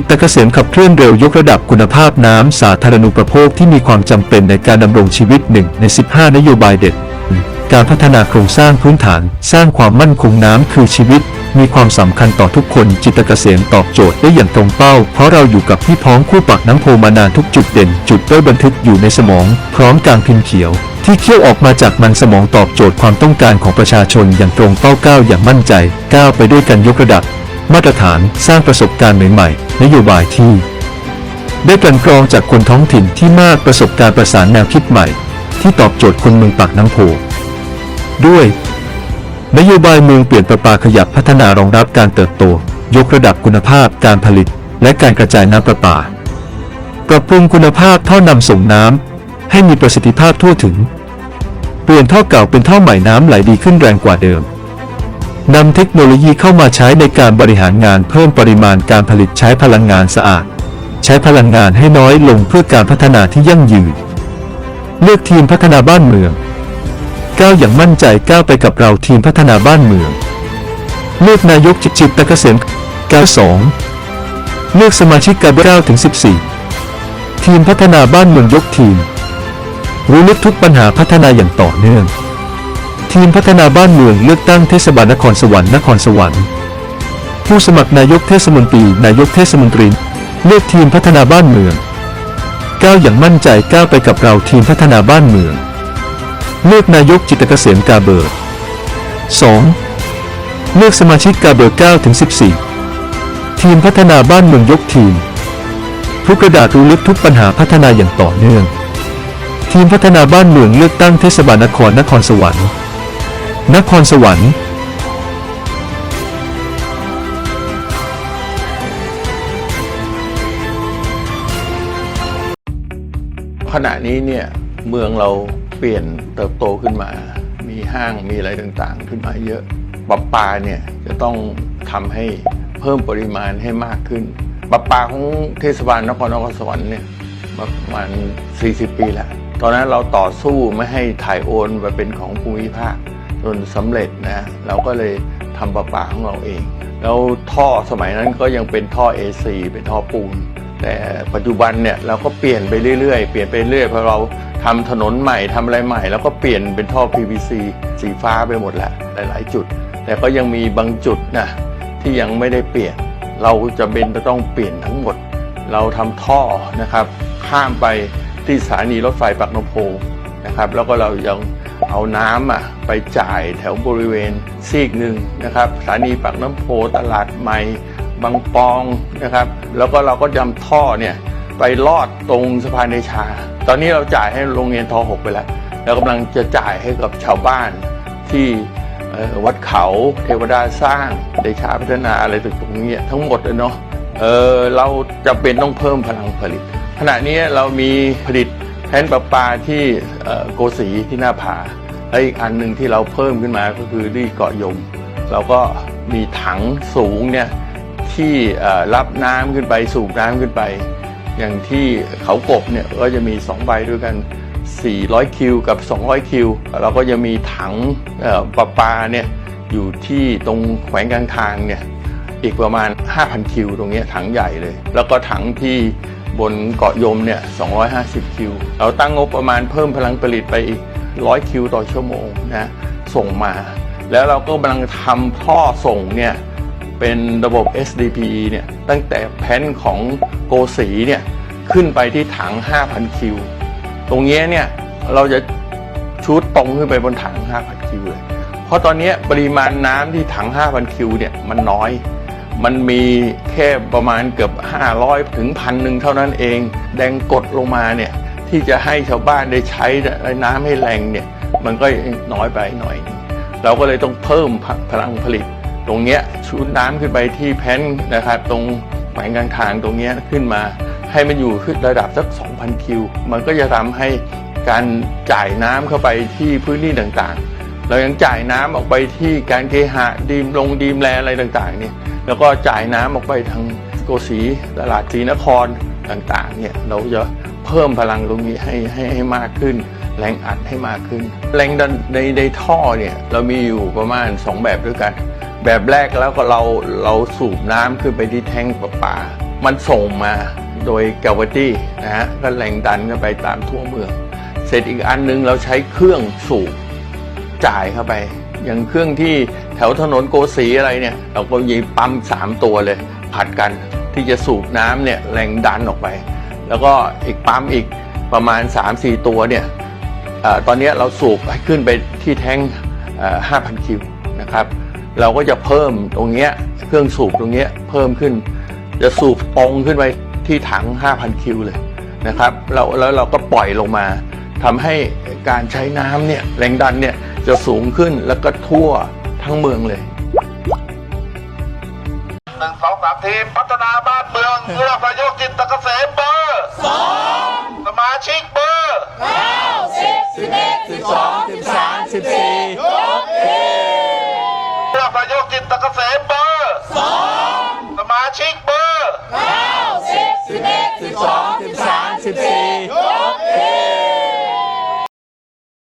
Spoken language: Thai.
จิตตะเกษมขับเคลื่อนเร็วยกระดับคุณภาพน้ำสาธารณูปโภคที่มีความจำเป็นในการดำรงชีวิตหนึ่งใน 15 นโยบายเด็ด การพัฒนาโครงสร้างพื้นฐาน สร้างความมั่นคงน้ำคือชีวิต มีความสำคัญต่อทุกคนจิตตะเกษมตอบโจทย์ได้อย่างตรงเป้า เพราะเราอยู่กับพี่พ้องคู่ปากน้ำโพมานานทุกจุดเด่น จุดด้อยบันทึกอยู่ในสมอง พร้อมการพิมพ์เขียว ที่เคี่ยวออกมาจากมันสมองตอบโจทย์ความต้องการของประชาชนอย่างตรงเป้าก้าวอย่างมั่นใจก้าวไปด้วยกันยกระดับ มาตรฐานสร้างประสบการณ์ใหม่ๆนโยบายที่ ได้กลั่นกรองจากคนท้องถิ่นที่มากประสบการณ์ประสานแนวคิดใหม่ ที่ตอบโจทย์คนเมืองปากน้ำโพด้วย นโยบายเมืองเปลี่ยนประปาขยับพัฒนารองรับการเติบโต ยกระดับคุณภาพการผลิต และการกระจายน้ำประปา ปรับปรุงคุณภาพท่อนำส่งน้ำให้มีประสิทธิภาพทั่วถึง เปลี่ยนท่อเก่าเป็นท่อใหม่น้ำไหลดีขึ้นแรงกว่าเดิม นำเทคโนโลยีเข้ามาใช้ในการบริหารงานเพิ่มปริมาณการผลิตใช้พลังงานสะอาด ใช้พลังงานให้น้อยลงเพื่อการพัฒนาที่ยั่งยืน เลือกทีมพัฒนาบ้านเมืองก้าวอย่างมั่นใจก้าวไปกับเราทีมพัฒนาบ้านเมือง เลือกนายกจิตจิตตะเกษมก้าวสองเลือกสมาชิกการเก้าถึงสิบสี่ทีมพัฒนาบ้านเมืองยกทีม รู้ลึกทุกปัญหาพัฒนาอย่างต่อเนื่อง ทีมพัฒนาบ้านเมืองเลือกตั้งเทศบาลนครสวรรค์นครสวรรค์ ผู้สมัครนายกเทศมนตรี นายกเทศมนตรี เลือกทีมพัฒนาบ้านเมืองก้าวอย่างมั่นใจก้าวไปกับเราทีมพัฒนาบ้านเมือง เลือกนายกจิตรเกษมกาเบอร์ 2. เลือกสมาชิกกาเบอร์9ถึง14 ทีมพัฒนาบ้านเมืองยกทีม ทุกกระดาษรู้ลึกทุกปัญหาพัฒนาอย่างต่อเนื่อง ทีมพัฒนาบ้านเมืองเลือกตั้งเทศบาลนครนครสวรรค์ นครสวรรค์ ขณะนี้เนี่ยเมืองเราเปลี่ยนเติบโตขึ้นมา มีห้างมีอะไรต่างๆ ขึ้นมาเยอะประปาเนี่ยจะต้องทำให้เพิ่มปริมาณให้มากขึ้นประปาของเทศบาลนครนครสวรรค์เนี่ยประมาณ 40 ปีแล้ว ตอนนั้นเราต่อสู้ไม่ให้ถ่ายโอนมาเป็นของภูมิภาค จนสำเร็จนะเราก็เลยทำประปาของเราเอง แล้วท่อสมัยนั้นก็ยังเป็นท่อ AC เป็นท่อปูนแต่ปัจจุบันเนี่ยเราก็เปลี่ยนไปเรื่อยๆ เปลี่ยนไปเรื่อยเพราะเราทำถนนใหม่ทำอะไรใหม่แล้วก็เปลี่ยนเป็นท่อ PVC สีฟ้าไปหมดแหล้วหลายๆจุด แต่ก็ยังมีบางจุดนะที่ยังไม่ได้เปลี่ยน เราจะเป็นจะต้องเปลี่ยนทั้งหมด เราทำท่อนะครับ ข้ามไปที่สถานีรถไฟปากนโพนะครับ แล้วก็เรายัง เอาน้ำอะไปจ่ายแถวบริเวณซีกหนึ่งนะครับสถานีปากน้ำโพตลาดใหม่บางปองนะครับ แล้วก็เราก็ยำท่อเนี่ยไปลอดตรงสะพานเดชา ตอนนี้เราจ่ายให้โรงเรียนทหกไปแล้วแล้วกำลังจะจ่ายให้กับชาวบ้านที่วัดเขาเทวดาสร้างเดชาพัฒนาอะไรตรงนี้ทั้งหมดเลยเนาะเออเราจะเป็นต้องเพิ่มพลังผลิต ขณะนี้เรามีผลิต แผ่นประปาที่โกสีที่หน้าผาและอีกอันหนึ่งที่เราเพิ่มขึ้นมาก็คือที่เกาะยม เราก็มีถังสูงเนี่ยที่รับน้ำขึ้นไปสูบน้ำขึ้นไป อย่างที่เขากบเนี่ยก็จะมี2ใบด้วยกัน 400 คิวกับ 200 คิว เราก็จะมีถังประปาเนี่ยอยู่ที่ตรงแขวงกลางทางเนี่ย อีกประมาณ 5,000 คิว ตรงนี้ถังใหญ่เลย แล้วก็ถังที่บนเกาะยมเนี่ย 250 คิว เราตั้งงบประมาณเพิ่มพลังผลิตไปอีก 100 คิวต่อชั่วโมงนะ ส่งมา แล้วเราก็กำลังทำท่อส่งเนี่ย เป็นระบบ SDP เนี่ย ตั้งแต่แผ่นของโกสีเนี่ย ขึ้นไปที่ถัง 5,000 คิว ตรงนี้เนี่ย เราจะชูดตรงขึ้นไปบนถัง 5,000 คิวเลย เพราะตอนนี้ปริมาณน้ำที่ถัง 5,000 คิวเนี่ย มันน้อย มันมีแค่ประมาณเกือบ 500 ถึงพันหนึ่งเท่านั้นเอง แดงกดลงมาเนี่ยที่จะให้ชาวบ้านได้ใช้น้ำให้แรงเนี่ยมันก็น้อยไปหน่อย เราก็เลยต้องเพิ่มพลังผลิต ตรงเนี้ยชูดน้ำขึ้นไปที่แผ่นนะครับตรงแขวงกลางทางตรงเนี้ยขึ้นมา ให้มันอยู่ขึ้นระดับสัก 2,000 คิว มันก็จะทำให้การจ่ายน้ำเข้าไปที่พื้นที่ต่างๆ เรายังจ่ายน้ำออกไปที่การเคหะดีมลงดีมแลอะไรต่างๆเนี่ย แล้วก็จ่ายน้ำออกไปทางโกสีตลาดศรีนครต่างๆเนี่ยเราจะเพิ่มพลังตรงนี้ให้ให้ให้มากขึ้น แรงอัดให้มากขึ้น แรงดันในในท่อเนี่ยเรามีอยู่ประมาณ 2 แบบด้วยกัน แบบแรกแล้วก็เราเราสูบน้ำขึ้นไปที่แท่งประปา มันส่งมาโดยกาวตี้นะฮะก็แรงดันกันไปตามทั่วเมือง เสร็จอีกอันหนึงเราใช้เครื่องสูบจ่ายเข้าไป อย่างเครื่องที่แถวถนนโกสีอะไรเนี่ย เราก็ยีปั๊มสามตัวเลย ผัดกันที่จะสูบน้ำเนี่ยแรงดันออกไป แล้วก็อีกปั๊มอีกประมาณ 3-4 ตัวเนี่ยอตอนนี้เราสูบให้ขึ้นไปที่แท้ง5,000 คิวนะครับ เราก็จะเพิ่มตรงเนี้ยเครื่องสูบตรงเนี้ยเพิ่มขึ้น จะสูบตรงขึ้นไปที่ถัง 5,000 คิวเลยนะครับแล้วแล้วเราก็ปล่อยลงมาทำให้การใช้น้ำเนี่ยแรงดันเนี่ย จะสูงขึ้นแล้วก็ทั่วทั้งเมืองเลยหนึ่งสองสามทีมพัฒนาบ้านเมืองเลือกนายกจิตตะเกษมเบอร์สองสมาชิกเบอร์เลือกนายกจิตตะเกษมเบอร์